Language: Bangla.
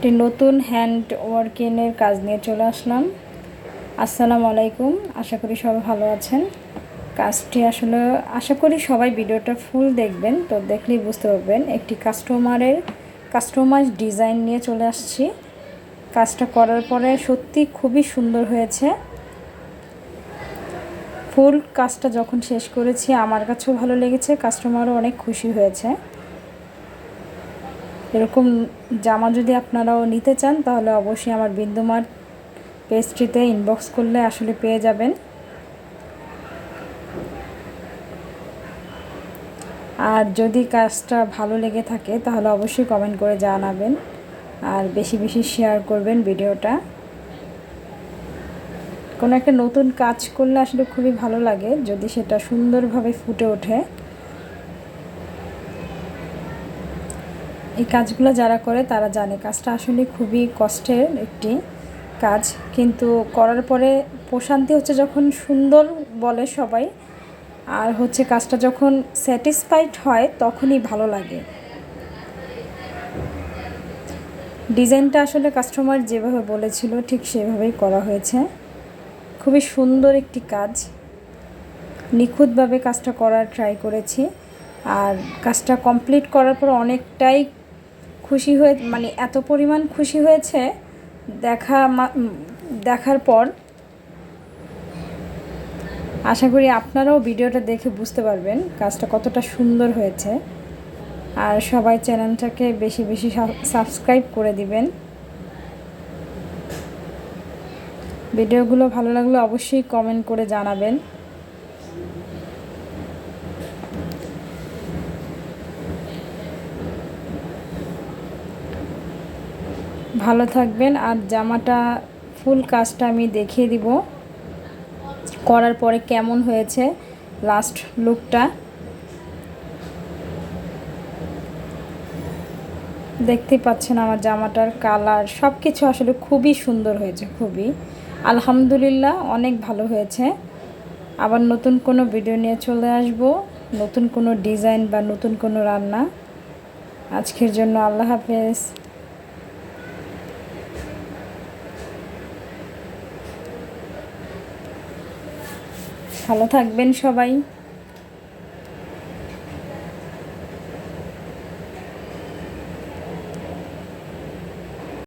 একটি নতুন হ্যান্ড ওয়ার্কিংয়ের কাজ নিয়ে চলে আসলাম। আসসালামু আলাইকুম, আশা করি সবাই ভালো আছেন। কাজটি আসলে, আশা করি সবাই ভিডিওটা ফুল দেখবেন, তো দেখলেই বুঝতে পারবেন একটি কাস্টমারের কাস্টমাইজ ডিজাইন নিয়ে চলে আসছি। কাজটা করার পরে সত্যি খুবই সুন্দর হয়েছে। ফুল কাজটা যখন শেষ করেছি, আমার কাছেও ভালো লেগেছে কাস্টমারও অনেক খুশি হয়েছে। এরকম জামা যদি আপনারাও নিতে চান, তাহলে অবশ্যই আমার বিন্দুমার পেজটিতে ইনবক্স করলে আসলে পেয়ে যাবেন। আর যদি কাজটা ভালো লেগে থাকে, তাহলে অবশ্যই কমেন্ট করে জানাবেন আর বেশি বেশি শেয়ার করবেন ভিডিওটা। কোনো একটা নতুন কাজ করলে আসলে খুবই ভালো লাগে, যদি সেটা সুন্দরভাবে ফুটে ওঠে। এই কাজগুলো যারা করে তারা জানে। কাজটা আসলে খুবই কষ্টের একটি কাজ। কিন্তু করার পরে প্রশান্তি হচ্ছে যখন সুন্দর বলে সবাই। আর হচ্ছে কাজটা যখন স্যাটিসফাইড হয় তখনই ভালো লাগে। ডিজাইনটা আসলে কাস্টমার যেভাবে বলেছিল ঠিক সেভাবেই করা হয়েছে। খুবই সুন্দর একটি কাজ। নিখুঁতভাবে কাজটা করার ট্রাই করেছি। আর কাজটা কমপ্লিট করার পর অনেকটাই খুশি হয়ে মানে এত পরিমাণ খুশি হয়েছে দেখা দেখার পর। আশা করি আপনারাও ভিডিওটা দেখে বুঝতে পারবেন কাজটা কতটা সুন্দর হয়েছে। আর সবাই চ্যানেলটাকে বেশি বেশি সাবস্ক্রাইব করে দিবেন। ভিডিওগুলো ভালো লাগলে অবশ্যই কমেন্ট করে জানাবেন। ভালো থাকবেন। আর জামাটা, ফুল কাজটা আমি দেখিয়ে দিব। করার পরে কেমন হয়েছে লাস্ট লুকটা দেখতে পাচ্ছেন আমার জামাটার কালার সব কিছু আসলে খুবই সুন্দর হয়েছে, খুবই। আলহামদুলিল্লাহ, অনেক ভালো হয়েছে। আবার নতুন কোনো ভিডিও নিয়ে চলে আসব। নতুন কোনো ডিজাইন বা নতুন কোনো রান্না। আজকের জন্য আল্লাহ হাফেজ। ভালো থাকবেন সবাই।